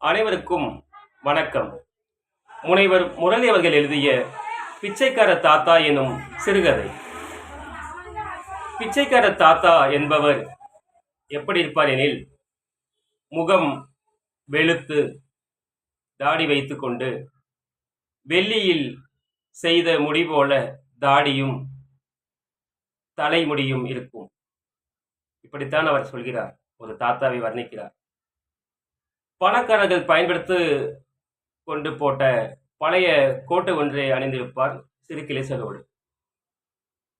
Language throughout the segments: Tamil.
அனைவருக்கும் வணக்கம். முனைவர் முரளி அவர்கள் எழுதிய பிச்சைக்கார தாத்தா எனும் சிறுகதை. பிச்சைக்கார தாத்தா என்பவர் எப்படி இருப்பார் எனில் முகம் வெளுத்து தாடி வைத்துக்கொண்டு வெள்ளியில் செய்த முடி போல தாடியும் தலைமுடியும் இருக்கும். இப்படித்தான் அவர் சொல்கிறார். ஒரு தாத்தாவை வர்ணிக்கிறார். பணக்காரர்கள் பயன்படுத்து கொண்டு போட்ட பழைய கோட்டை ஒன்றை அணிந்திருப்பார் சிறு கிளிசலோடு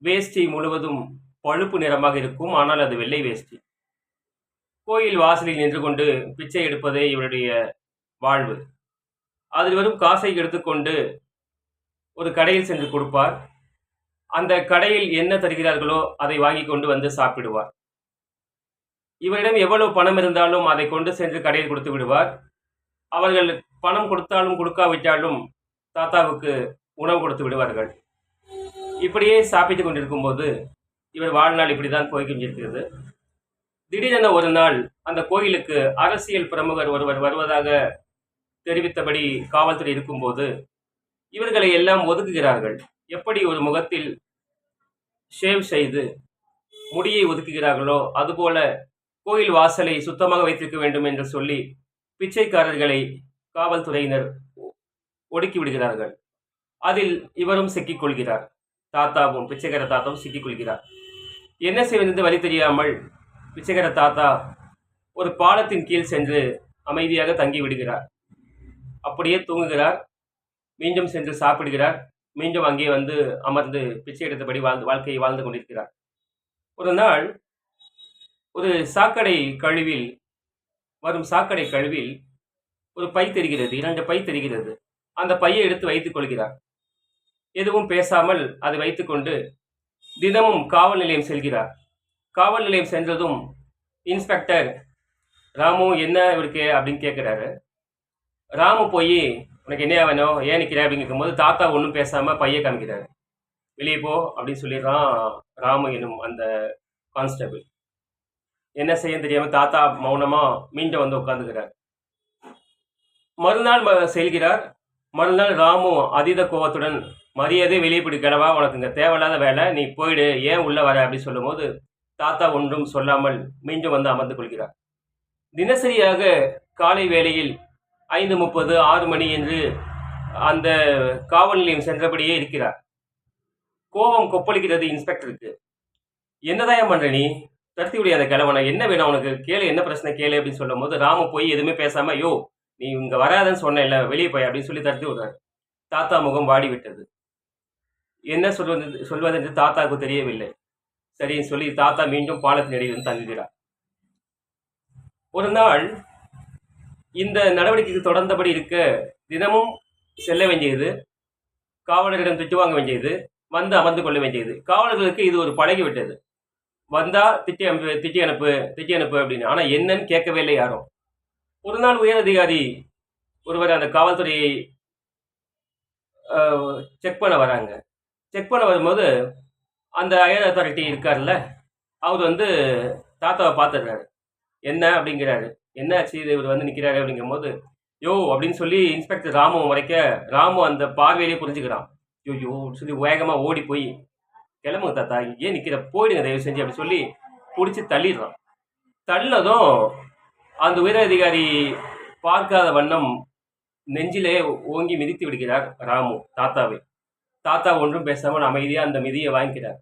வேஷ்டி முழுவதும் பழுப்பு நிறமாக இருக்கும் ஆனால் அது வெள்ளை வேஷ்டி. கோயில் வாசலில் நின்று கொண்டு பிச்சை எடுப்பதே இவருடைய வாழ்வு. அதில் வரும் காசை எடுத்துக்கொண்டு ஒரு கடையில் சென்று கொடுப்பார். அந்த கடையில் என்ன தருகிறார்களோ அதை வாங்கி கொண்டு வந்து சாப்பிடுவார். இவரிடம் எவ்வளவு பணம் இருந்தாலும் அதை கொண்டு சென்று கடையில் கொடுத்து விடுவார். அவர்கள் பணம் கொடுத்தாலும் கொடுக்காவிட்டாலும் தாத்தாவுக்கு உணவு கொடுத்து விடுவார்கள். இப்படியே சாப்பிட்டு கொண்டிருக்கும் போது இவர் வாழ்நாள் இப்படி தான் போய் கொண்டிருக்கிறது. திடீரென ஒரு நாள் அந்த கோயிலுக்கு அரசியல் பிரமுகர் ஒருவர் வருவதாக தெரிவித்தபடி காவல்துறை இருக்கும்போது இவர்களை எல்லாம் ஒதுக்குகிறார்கள். எப்படி ஒரு முகத்தில் ஷேவ் செய்து முடியை ஒதுக்குகிறார்களோ அதுபோல கோயில் வாசலை சுத்தமாக வைத்திருக்க வேண்டும் என்று சொல்லி பிச்சைக்காரர்களை காவல்துறையினர் ஒ- ஒடுக்கி விடுகிறார்கள். அதில் இவரும் சிக்கிக்கொள்கிறார் தாத்தாவும் பிச்சைக்கார தாத்தாவும் சிக்கிக்கொள்கிறார் என்ன செய்வது வழி தெரியாமல் பிச்சைக்கார தாத்தா ஒரு பாலத்தின் கீழ் சென்று அமைதியாக தங்கி விடுகிறார். அப்படியே தூங்குகிறார். மீண்டும் சென்று சாப்பிடுகிறார். மீண்டும் அங்கே வந்து அமர்ந்து பிச்சை எடுத்தபடி வாழ்ந்து வாழ்க்கையை வாழ்ந்து கொண்டிருக்கிறார். ஒரு நாள் ஒரு சாக்கடை கழிவில் வரும் சாக்கடை கழிவில் ஒரு பை தெரிகிறது இரண்டு பை தெரிகிறது. அந்த பையை எடுத்து வைத்துக் கொள்கிறார். எதுவும் பேசாமல் அதை வைத்துக்கொண்டு தினமும் காவல் நிலையம் செல்கிறார். காவல் நிலையம் சென்றதும் இன்ஸ்பெக்டர் ராமு என்ன இவருக்கு? அப்படின்னு கேட்குறாரு. ராமு போய் உனக்கு என்ன வேணும்? ஏன் நிற்கிற அப்படின்னு கேட்கும்போது தாத்தா ஒன்றும் பேசாமல் பையை காமிக்கிறாரு. வெளியே போ அப்படின்னு சொல்லிடுறான் ராமு எனும் அந்த கான்ஸ்டபிள் என்ன செய்ய தெரியாம தாத்தா மௌனமா மீண்டும் வந்து உட்காந்துக்கிறார் மறுநாள் ம- செல்கிறார். மறுநாள் ராமு அதீத கோபத்துடன் மரியாதை வெளியே போய் கிளவா உனக்கு இங்கே தேவையில்லாத வேலை நீ போயிடு ஏன் உள்ள வர? அப்படின்னு சொல்லும்போது தாத்தா ஒன்றும் சொல்லாமல் மீண்டும் வந்து அமர்ந்து கொள்கிறார். தினசரியாக காலை வேளையில் ஐந்து முப்பது ஆறு மணி என்று அந்த காவல் நிலையம் சென்றபடியே இருக்கிறார். கோபம் கொப்பளிக்கிறது இன்ஸ்பெக்டருக்கு. என்னதான் பண்ற நீ? தடுத்து விடியாத கிழவனை. என்ன வேணும் அவனுக்கு? கேளு என்ன பிரச்சனை? கேளு அப்படின்னு சொல்லும் போது ராமு போய் எதுவுமே பேசாம யோ நீ இங்க வராதன்னு சொன்னேன்ல வெளியே போய் அப்படின்னு சொல்லி தடுத்து விடுறாரு. தாத்தா முகம் வாடி விட்டது என்ன சொல்வது சொல்வது என்று தாத்தாவுக்கு தெரியவில்லை. சரின்னு சொல்லி தாத்தா மீண்டும் பாலத்தின் இடையில் தங்குகிறார். ஒரு நாள் இந்த நடவடிக்கைக்கு தொடர்ந்தபடி இருக்க தினமும் செல்ல வேண்டியது காவலரிடம் திட்டு வாங்க வேண்டியது வந்து அமர்ந்து கொள்ள வேண்டியது. காவலர்களுக்கு இது ஒரு பழகி விட்டது வந்தா திட்டி அனுப்பு திட்டி அனுப்பு திட்டி அனுப்பு அப்படின்னு. ஆனா என்னன்னு கேட்கவே இல்லை யாரும். ஒரு நாள் உயர் அதிகாரி ஒருவர் அந்த காவல்துறையை செக் பண்ண வராங்க. செக் பண்ண வரும்போது அந்த அயர் அத்தாரிட்டி இருக்கார்ல அவர் வந்து தாத்தாவை பார்த்துடுறாரு. என்ன அப்படிங்கிறாரு. என்ன ஆச்சு இவர் வந்து நிற்கிறாரு அப்படிங்கும்போது யோ அப்படின்னு சொல்லி இன்ஸ்பெக்டர் ராமு முறைக்க ராமு அந்த பார்வையிலே புரிஞ்சுக்கிறான். யோ யோ சொல்லி வேகமாக ஓடி போய் கிளம்புங்க தாத்தா. ஏன் நிற்கிற போயிடுங்க தயவு செஞ்சு அப்படின்னு சொல்லி பிடிச்சி தள்ளிடுறான் தள்ளினதும் அந்த உயரதிகாரி பார்க்காத வண்ணம் நெஞ்சிலே ஓங்கி மிதித்து விடுகிறார் ராமு தாத்தாவை. தாத்தா ஒன்றும் பேசாமல் அமைதியாக அந்த மிதியை வாங்கிக்கிறார்.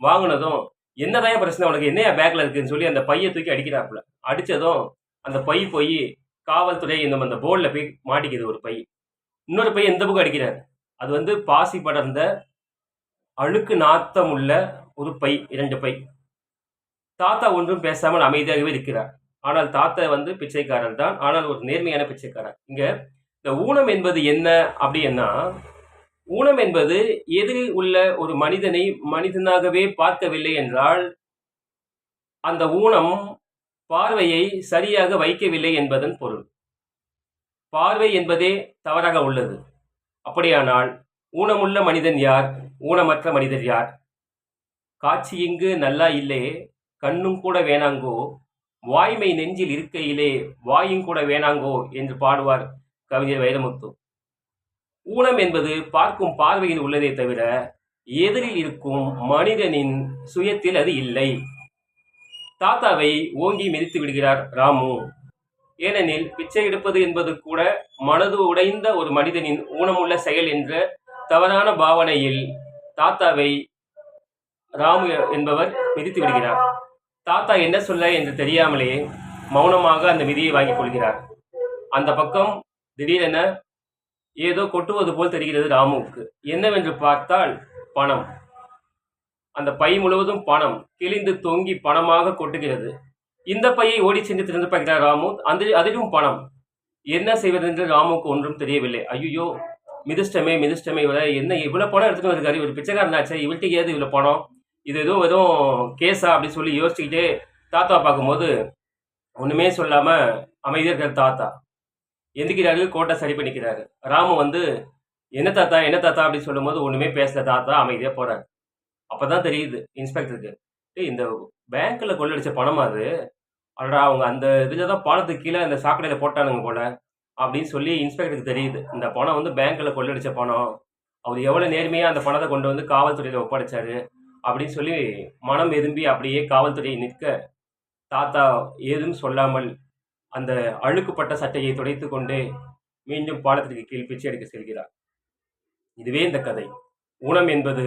வாங்கினதும் என்னதான் பிரச்சனை? உனக்கு என்னையா பேக்கில் இருக்குன்னு சொல்லி அந்த பையை தூக்கி அடிக்கிறாப்புல. அடித்ததும் அந்த பை போய் காவல்துறை இந்த அந்த போர்டில் போய் மாட்டிக்குது ஒரு பை. இன்னொரு பை எந்த புக்கு அடிக்கிறார்? அது வந்து பாசி படர்ந்த அழுக்கு நாத்தம் உள்ள ஒரு பை இரண்டு பை. தாத்தா ஒன்றும் பேசாமல் அமைதியாகவே இருக்கிறார். ஆனால் தாத்தா வந்து பிச்சைக்காரர் தான். ஆனால் ஒரு நேர்மையான பிச்சைக்காரர். இங்க இந்த ஊனம் என்பது என்ன அப்படின்னா ஊனம் என்பது எதிரில் உள்ள ஒரு மனிதனை மனிதனாகவே பார்க்கவில்லை என்றால் அந்த ஊனம் பார்வையை சரியாக வைக்கவில்லை என்பதன் பொருள். பார்வை என்பதே தவறாக உள்ளது. அப்படியானால் ஊனமுள்ள மனிதன் யார்? ஊனமற்ற மனிதர் யார்? காட்சி இங்கு நல்லா இல்லே கண்ணும் கூட வேணாங்கோ வாய்மை நெஞ்சில் இருக்கையிலே வாயும் கூட வேணாங்கோ என்று பாடுவார் கவிஞர் வைரமுத்து. ஊனம் என்பது பார்க்கும் பார்வையில் உள்ளதே தவிர எதிரில் இருக்கும் மனிதனின் சுயத்தில் அது இல்லை. தாத்தாவை ஓங்கி மிதித்து விடுகிறார் ராமு. ஏனெனில் பிச்சை எடுப்பது என்பது கூட மனது உடைந்த ஒரு மனிதனின் ஊனமுள்ள செயல் என்ற தவறான பாவனையில் தாத்தாவை ராமு என்பவர் மிதித்து விடுகிறார். தாத்தா என்ன சொல்ல என்று தெரியாமலே மௌனமாக அந்த விதியை வாங்கிக் கொள்கிறார். அந்த பக்கம் திடீரென ஏதோ கொட்டுவது போல் தெரிகிறது ராமுவுக்கு. என்னவென்று பார்த்தால் பணம். அந்த பை முழுவதும் பணம். கிழிந்து தொங்கி பணமாக கொட்டுகிறது. இந்த பையை ஓடி சென்று திறந்து பார்க்கிறார் ராமு. அந்த அதிலும் பணம். என்ன செய்வதென்று ராமுக்கு ஒன்றும் தெரியவில்லை. ஐயோ மிதிஷ்டமே மிதிஷ்டமே இவ்வளோ என்ன இவ்வளோ பணம் எடுத்துட்டு வந்திருக்காரு? இவர் பிச்சைக்காரனாச்சே இவள்கிட்ட ஏது இவ்வளோ பணம்? இது எதுவும் எதுவும் கேஸா அப்படின்னு சொல்லி யோசிச்சுக்கிட்டே தாத்தா பார்க்கும்போது ஒன்றுமே சொல்லாமல் அமைதியாக இருக்கிற தாத்தா. எந்திக்கிறாரு கோட்டை சரி பண்ணிக்கிறாரு. ராமு வந்து என்ன தாத்தா என்ன தாத்தா? அப்படின்னு சொல்லும்போது ஒன்றுமே பேசல தாத்தா அமைதியாக போகிறார் அப்போ தான் தெரியுது இன்ஸ்பெக்டருக்கு. இந்த பேங்க்கில் கொள்ளடிச்ச பணம் அது? அடடா அவங்க அந்த இதில் தான் பாலத்துக்கு கீழே அந்த சாக்கடையில் போட்டானுங்க போல. அப்படின்னு சொல்லி இன்ஸ்பெக்டருக்கு தெரியுது. இந்த பணம் வந்து பேங்க்கில் கொள்ளடிச்ச பணம். அவர் எவ்வளோ நேர்மையாக அந்த பணத்தை கொண்டு வந்து காவல்துறையில் ஒப்படைச்சாரு அப்படின்னு சொல்லி மனம் எதும்பி அப்படியே காவல்துறையை நிற்க தாத்தா ஏதும் சொல்லாமல் அந்த அழுக்குப்பட்ட சட்டையை துடைத்து கொண்டே மீண்டும் பாலத்திற்கு கீழ் பிச்சை எடுக்க செல்கிறார். இதுவே இந்த கதை. ஊனம் என்பது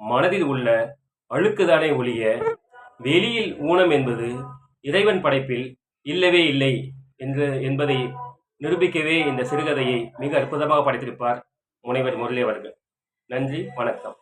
மனதில் உள்ள அழுக்குதானே ஒழிய வெளியில் ஊனம் என்பது இறைவன் படைப்பில் இல்லவே இல்லை என்று என்பதை நிரூபிக்கவே இந்த சிறுகதையை மிக அற்புதமாக படைத்திருப்பார் முனைவர் முரளி அவர்கள் நன்றி வணக்கம்.